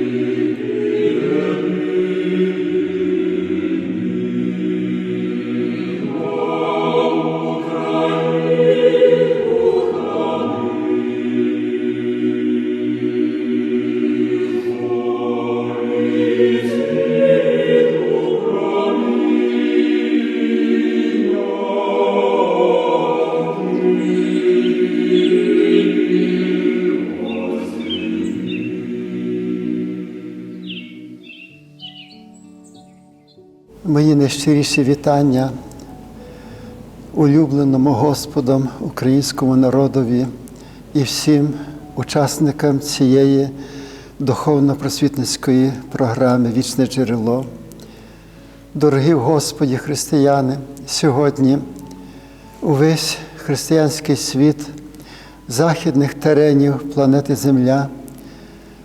Amen. Найщиріші вітання улюбленому Господом українському народові і всім учасникам цієї духовно-просвітницької програми Вічне джерело. Дорогі Господі християни, сьогодні увесь християнський світ західних теренів планети Земля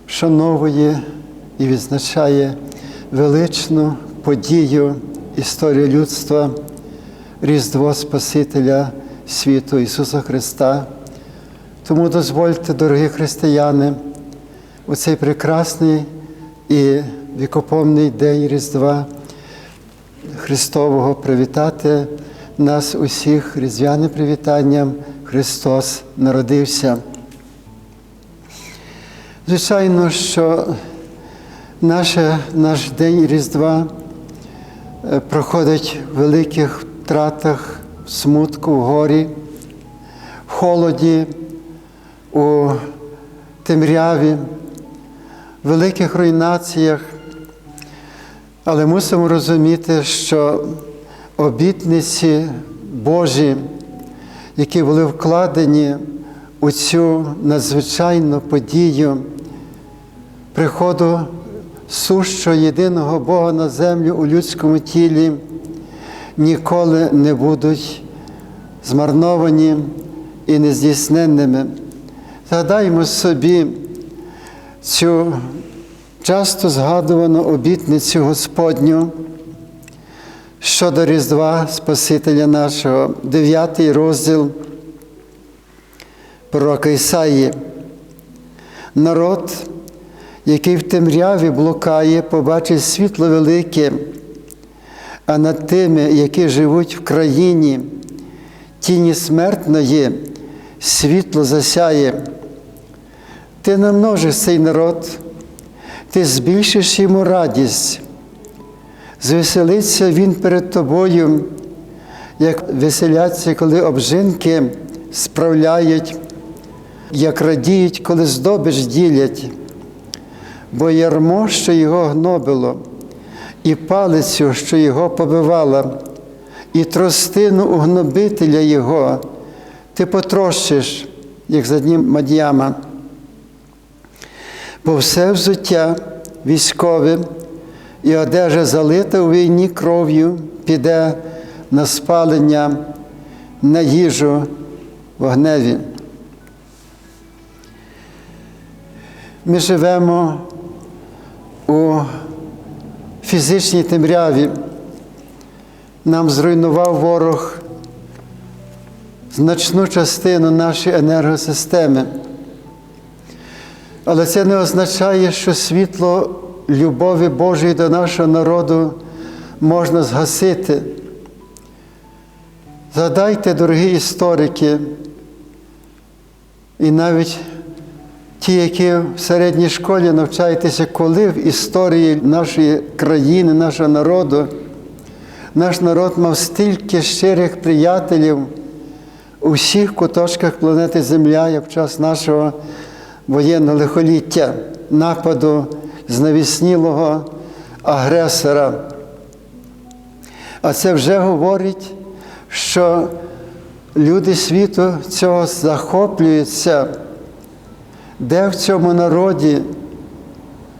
вшановує і відзначає величну подію історії людства, Різдво Спасителя світу Ісуса Христа. Тому дозвольте, дорогі християни, у цей прекрасний і вікопомний день Різдва Христового привітати нас усіх різдвяним привітанням Христос народився. Звичайно, що наше, наш день Різдва проходить в великих втратах, в смутку, в горі, в холоді, у темряві, в великих руйнаціях. Але мусимо розуміти, що обітниці Божі, які були вкладені у цю надзвичайну подію приходу сущого єдиного Бога на землю у людському тілі, ніколи не будуть змарновані і нездійсненними. Згадаймо собі цю часто згадувану обітницю Господню щодо Різдва Спасителя нашого, 9 розділ пророка Ісаї. Народ, який в темряві блукає, побачить світло велике, а над тими, які живуть в країні тіні смертної, світло засяє. Ти намножиш цей народ, ти збільшиш йому радість, звеселиться він перед тобою, як веселяться, коли обжинки справляють, як радіють, коли здобич ділять, бо ярмо, що його гнобило, і палицю, що його побивала, і тростину у гнобителя його, ти потрощиш, як за днім Мадіяма. Бо все взуття військове і одежа залита у війні кров'ю, піде на спалення, на їжу вогневі. Ми живемо у фізичній темряві. Нам зруйнував ворог значну частину нашої енергосистеми. Але це не означає, що світло любові Божої до нашого народу можна згасити. Згадайте, дорогі історики, і навіть ті, які в середній школі навчаєтеся, коли в історії нашої країни, нашого народу, наш народ мав стільки щирих приятелів у всіх куточках планети Земля, як в час нашого воєнного лихоліття, нападу знавіснілого агресора. А це вже говорить, що люди світу цього захоплюються, де в цьому народі,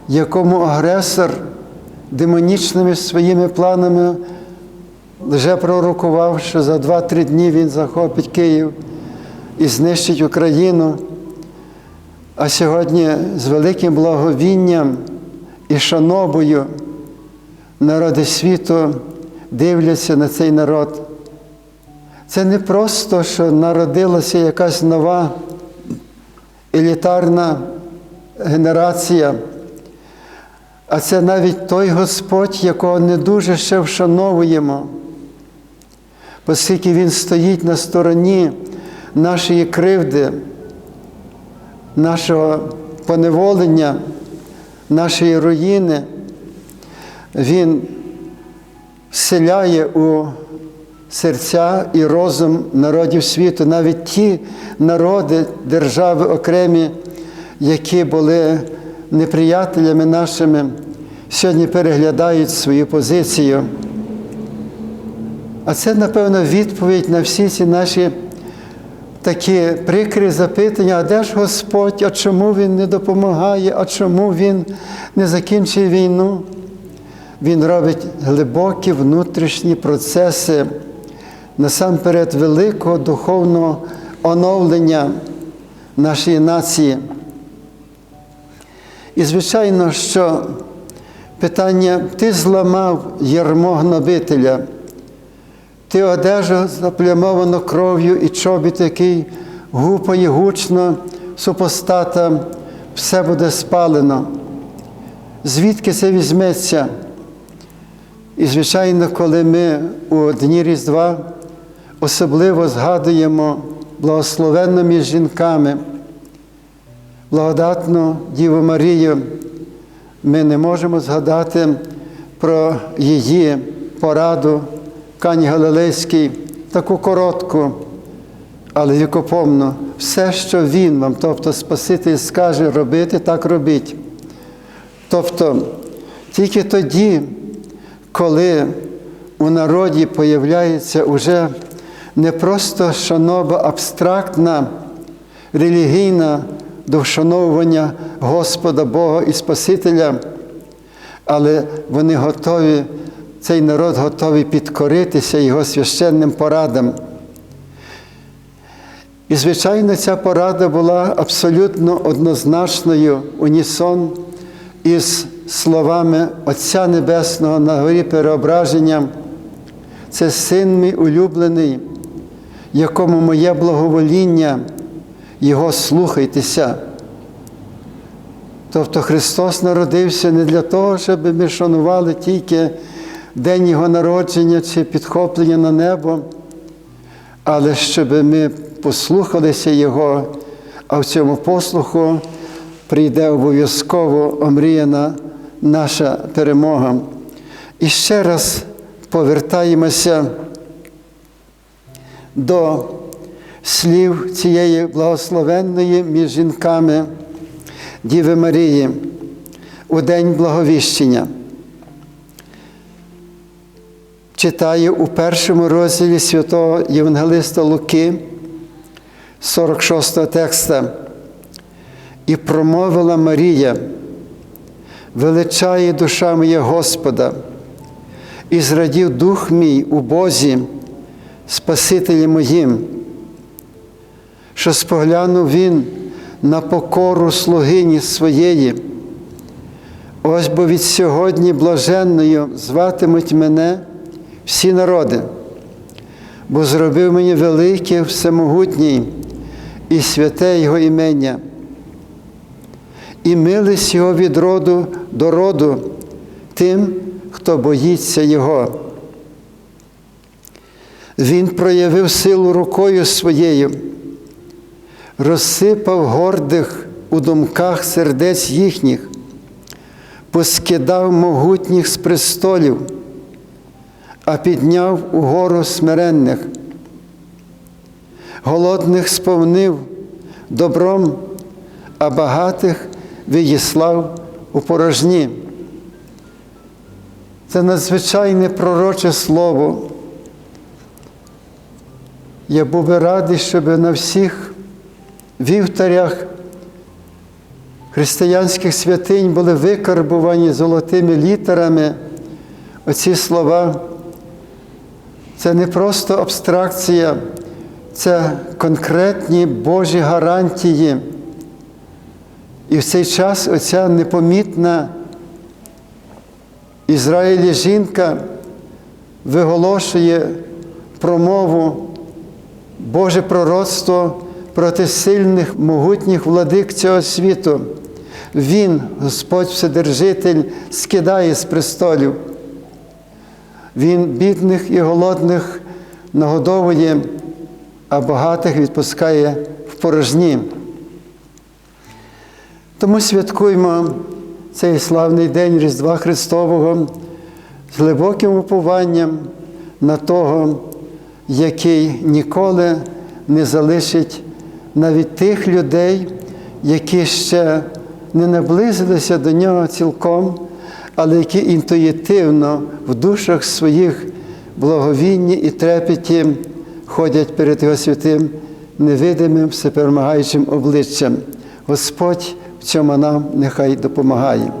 якому агресор демонічними своїми планами вже пророкував, що за 2-3 дні він захопить Київ і знищить Україну. А сьогодні з великим благовінням і шанобою народи світу дивляться на цей народ. Це не просто, що народилася якась нова елітарна генерація, А це навіть той Господь, якого не дуже ще вшановуємо, оскільки Він стоїть на стороні нашої кривди, нашого поневолення, нашої руїни, Він вселяє у серця і розум народів світу, навіть ті народи, держави окремі, які були неприятелями нашими, сьогодні переглядають свою позицію. А це, напевно, відповідь на всі ці наші такі прикрі запитання, а де ж Господь, а чому Він не допомагає, а чому Він не закінчує війну? Він робить глибокі внутрішні процеси, насамперед великого духовного оновлення нашої нації. І, звичайно, що питання, ти зламав ярмо гнобителя, ти одежу заплямовано кров'ю і чобіт, який гупає гучно супостата, все буде спалено. Звідки це візьметься? І, звичайно, коли ми у Дні Різдва особливо згадуємо благословенно між жінками, благодатну Діву Марію, ми не можемо згадати про її пораду Кані Галилейській, таку коротку, але вікопомну. Все, що Він вам, тобто Спаситель, скаже робити, так робіть. Тобто, тільки тоді, коли у народі появляється уже не просто шанова абстрактна, релігійна до вшановування Господа Бога і Спасителя, але вони готові, цей народ готовий підкоритися Його священним порадам. І, звичайно, ця порада була абсолютно однозначною унісон із словами Отця Небесного на горі переображення. Це син мій улюблений, якому моє благовоління, Його слухайтеся. Тобто Христос народився не для того, щоб ми шанували тільки день Його народження чи підхоплення на небо, але щоб ми послухалися Його, а в цьому послуху прийде обов'язково омріяна наша перемога. І ще раз повертаємося до слів цієї благословенної між жінками Діви Марії у День Благовіщення. Читаю у першому розділі святого Євангелиста Луки, 46 текста. І промовила Марія, величає душа моя Господа, і зрадів дух мій у Бозі, Спасителі моїм, що споглянув Він на покору слугині своєї. Ось бо від сьогодні блаженною зватимуть мене всі народи, бо зробив мені велике, всемогутній і святе Його імення, і милість Його від роду до роду тим, хто боїться Його. Він проявив силу рукою своєю, розсипав гордих у думках сердець їхніх, поскидав могутніх з престолів, а підняв угору смиренних, голодних сповнив добром, а багатих відіслав у порожні. Це надзвичайне пророче слово. Я був би радий, щоб на всіх вівтарях християнських святинь були викарбувані золотими літерами оці слова. Це не просто абстракція, це конкретні Божі гарантії. І в цей час оця непомітна Ізраїлі жінка виголошує промову Боже пророцтво проти сильних, могутніх владик цього світу. Він, Господь Вседержитель, скидає з престолів. Він бідних і голодних нагодовує, а багатих відпускає в порожні. Тому святкуємо цей славний день Різдва Христового з глибоким упованням на того, який ніколи не залишить навіть тих людей, які ще не наблизилися до нього цілком, але які інтуїтивно в душах своїх благовінні і трепеті ходять перед Його святим невидимим, всеперемагаючим обличчям. Господь в цьому нам нехай допомагає.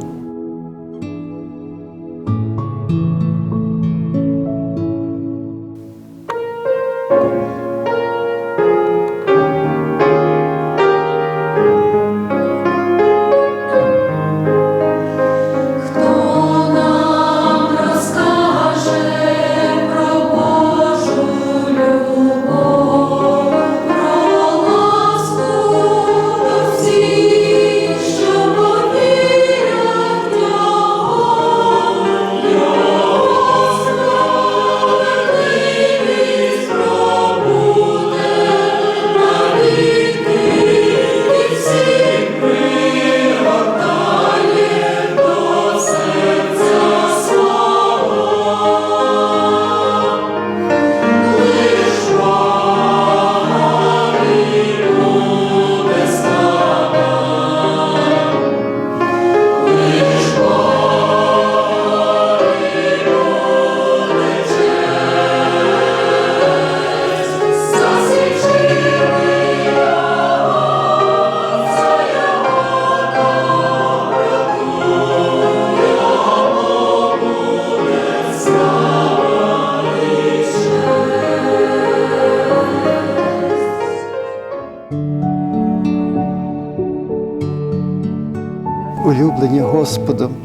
Господом,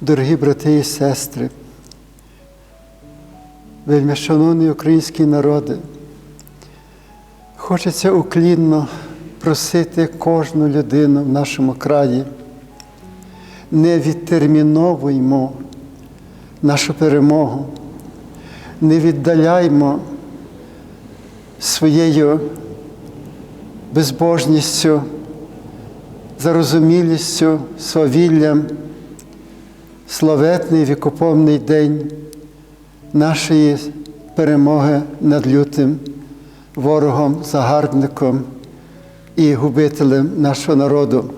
дорогі брати і сестри, вельми шановні українські народи, хочеться уклінно просити кожну людину в нашому краї, не відтерміновуймо нашу перемогу, не віддаляймо своєю безбожністю зарозумілістю, свавіллям славетний вікоповний день нашої перемоги над лютим ворогом, загарбником і губителем нашого народу.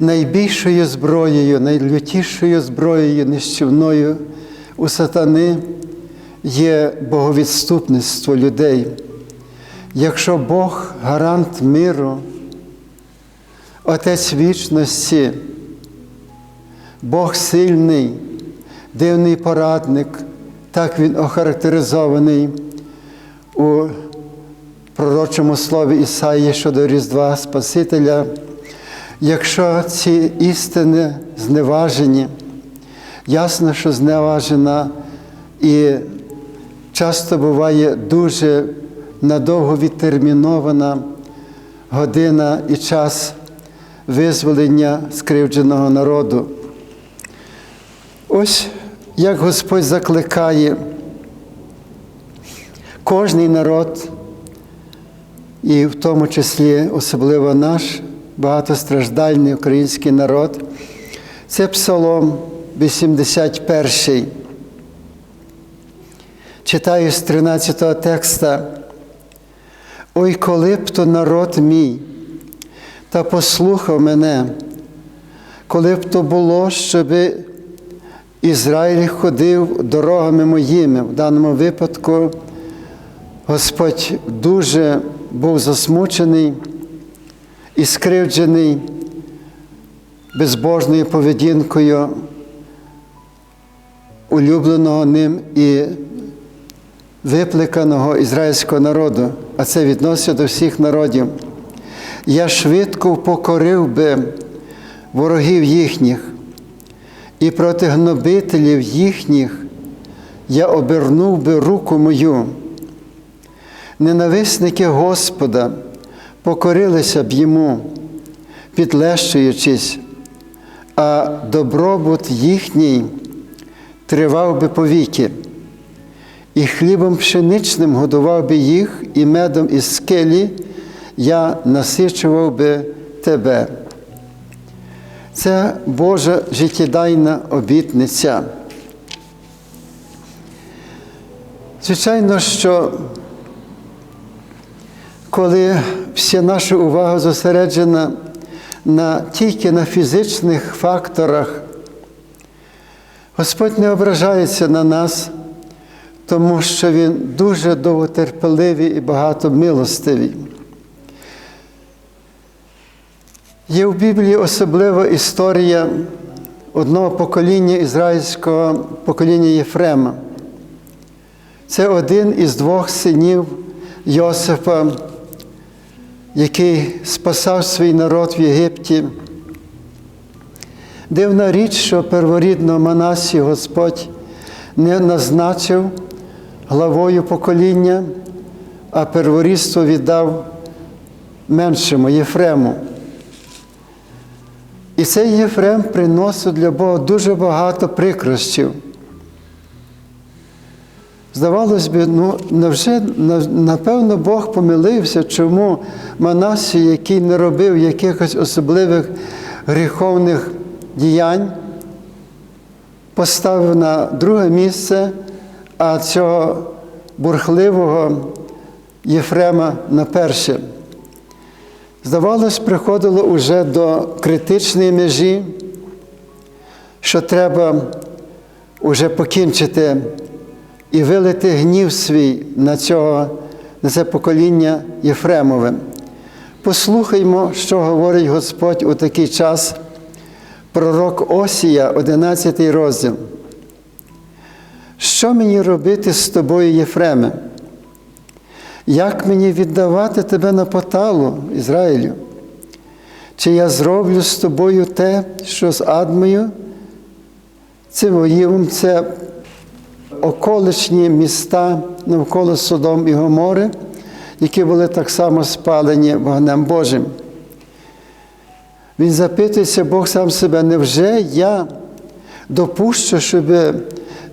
Найбільшою зброєю, найлютішою зброєю нищівною у сатани є боговідступництво людей. Якщо Бог гарант миру, Отець вічності, Бог сильний, дивний порадник, так Він охарактеризований у пророчому слові Ісаї щодо Різдва Спасителя. Якщо ці істини зневажені, ясно, що зневажена і часто буває дуже надовго відтермінована година і час визволення скривдженого народу. Ось як Господь закликає кожний народ, і в тому числі особливо наш багатостраждальний український народ, це Псалом 81. Читаю з 13 текста. Ой, коли б то народ мій, та послухав мене, коли б то було, щоб Ізраїль ходив дорогами моїми. В даному випадку Господь дуже був засмучений і скривджений безбожною поведінкою улюбленого ним і випликаного ізраїльського народу, а це відноситься до всіх народів. Я швидко покорив би ворогів їхніх, і проти гнобителів їхніх я обернув би руку мою. Ненависники Господа покорилися б йому, підлещуючись, а добробут їхній тривав би повіки, і хлібом пшеничним годував би їх, і медом із скелі я насичував би тебе. Це Божа життєдайна обітниця. Звичайно, що коли вся наша увага зосереджена на, тільки на фізичних факторах, Господь не ображається на нас, тому що Він дуже довготерпеливий і багатомилостивий. Є в Біблії особлива історія одного покоління ізраїльського покоління Єфрема. Це один із двох синів Йосифа, який спасав свій народ в Єгипті. Дивна річ, що перворідного Манасі Господь не назначив главою покоління, а перворідство віддав меншому Єфрему. І цей Єфрем приносив для Бога дуже багато прикрощів. Здавалось би, ну невже напевно Бог помилився, чому Манасі, який не робив якихось особливих гріховних діянь, поставив на друге місце, а цього бурхливого Єфрема на перше. Здавалось, приходило уже до критичної межі, що треба уже покінчити і вилити гнів свій на, цього, на це покоління Єфремове. Послухаймо, що говорить Господь у такий час. Пророк Осія, 11 розділ. Що мені робити з тобою, Єфреме? Як мені віддавати тебе на поталу, Ізраїлю? Чи я зроблю з тобою те, що з Адмою? Цивоївом це околичні міста навколо Содом і Гомори, які були так само спалені вогнем Божим. Він запитується Бог сам себе, невже я допущу, щоб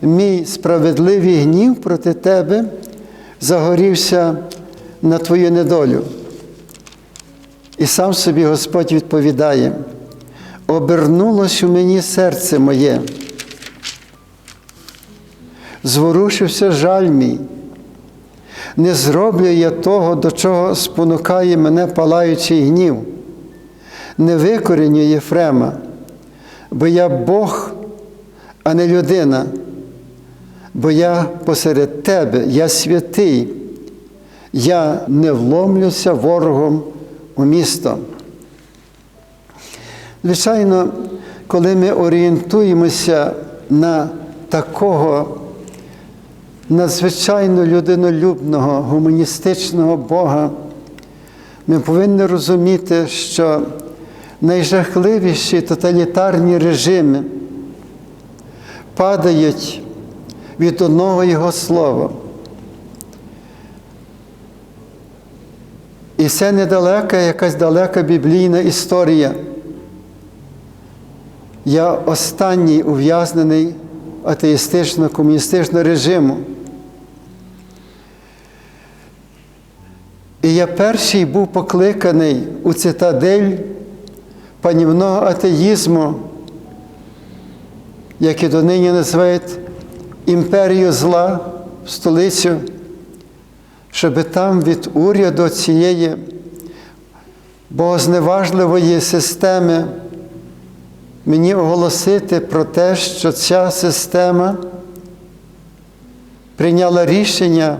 мій справедливий гнів проти тебе загорівся на твою недолю? І сам собі Господь відповідає: обернулось у мені серце моє, зворушився жаль мій. Не зроблю я того, до чого спонукає мене палаючий гнів не викоріню Єфрема, бо я Бог, а не людина, бо я посеред тебе, я святий, я не вломлюся ворогом у місто. Звичайно, коли ми орієнтуємося на такого надзвичайно людинолюбного, гуманістичного Бога, ми повинні розуміти, що найжахливіші тоталітарні режими падають від одного Його слова. І це недалека, якась далека біблійна історія. Я останній ув'язнений атеїстично-комуністичного режиму. І я перший був покликаний у цитадель панівного атеїзму, як і донині називають імперію зла в столицю, щоб там від уряду цієї богозневажливої системи мені оголосити про те, що ця система прийняла рішення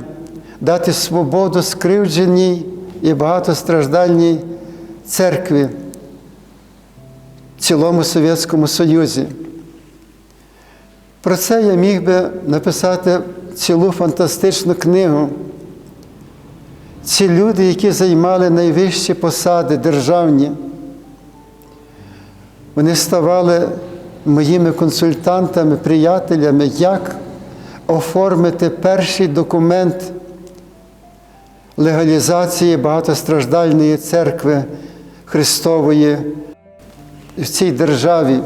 дати свободу скривдженій і багатостраждальній церкві в цілому Совєтському Союзі. Про це я міг би написати цілу фантастичну книгу. Ці люди, які займали найвищі посади державні, вони ставали моїми консультантами, приятелями, як оформити перший документ легалізації багатостраждальної церкви Христової в цій державі.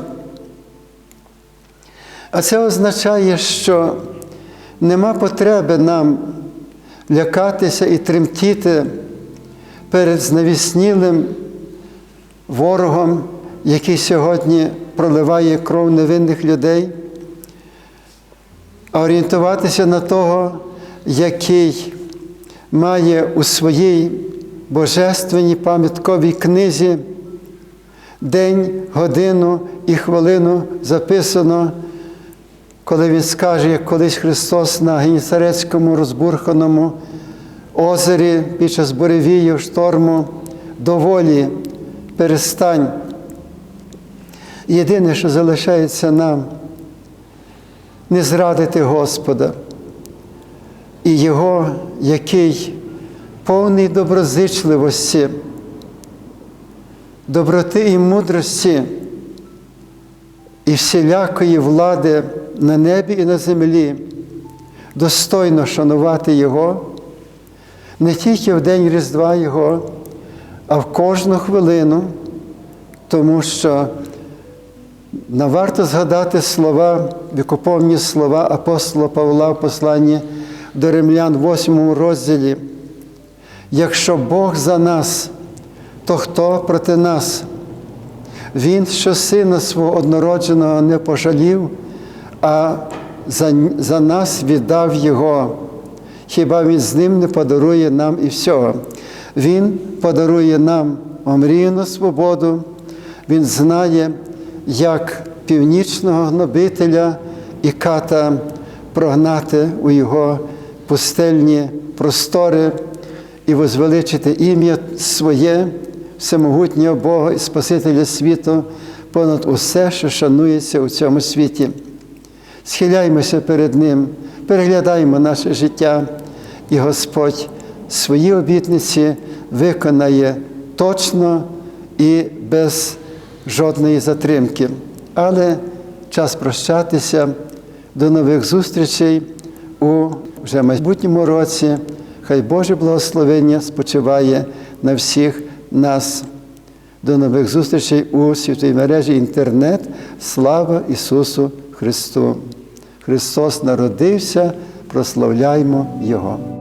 А це означає, що нема потреби нам лякатися і тремтіти перед знавіснілим ворогом, який сьогодні проливає кров невинних людей, а орієнтуватися на того, який має у своїй божественній пам'ятковій книзі день, годину і хвилину записано, коли він скаже, як колись Христос на Генісарецькому розбурханому озері під час буревію, шторму, доволі перестань. Єдине, що залишається нам, не зрадити Господа і Його, який повний доброзичливості, доброти і мудрості і всілякої влади на небі і на землі, достойно шанувати Його, не тільки в день Різдва Його, а в кожну хвилину, тому що не варто згадати слова, вікоповні слова апостола Павла в посланні до римлян, 8 розділі. Якщо Бог за нас, то хто проти нас? Він, що сина свого однородженого не пожалів, а за, за нас віддав Його. Хіба Він з ним не подарує нам і всього? Він подарує нам омріяну свободу, Він знає, як північного гнобителя і ката прогнати у його пустельні простори і возвеличити ім'я своє, всемогутнього Бога і Спасителя світу, понад усе, що шанується у цьому світі. Схиляймося перед Ним, переглядаємо наше життя, і Господь свої обітниці виконає точно і без жодної затримки. Але час прощатися. До нових зустрічей у вже майбутньому році. Хай Боже благословення спочиває на всіх нас. До нових зустрічей у святій мережі інтернет. Слава Ісусу Христу! Христос народився, прославляймо Його.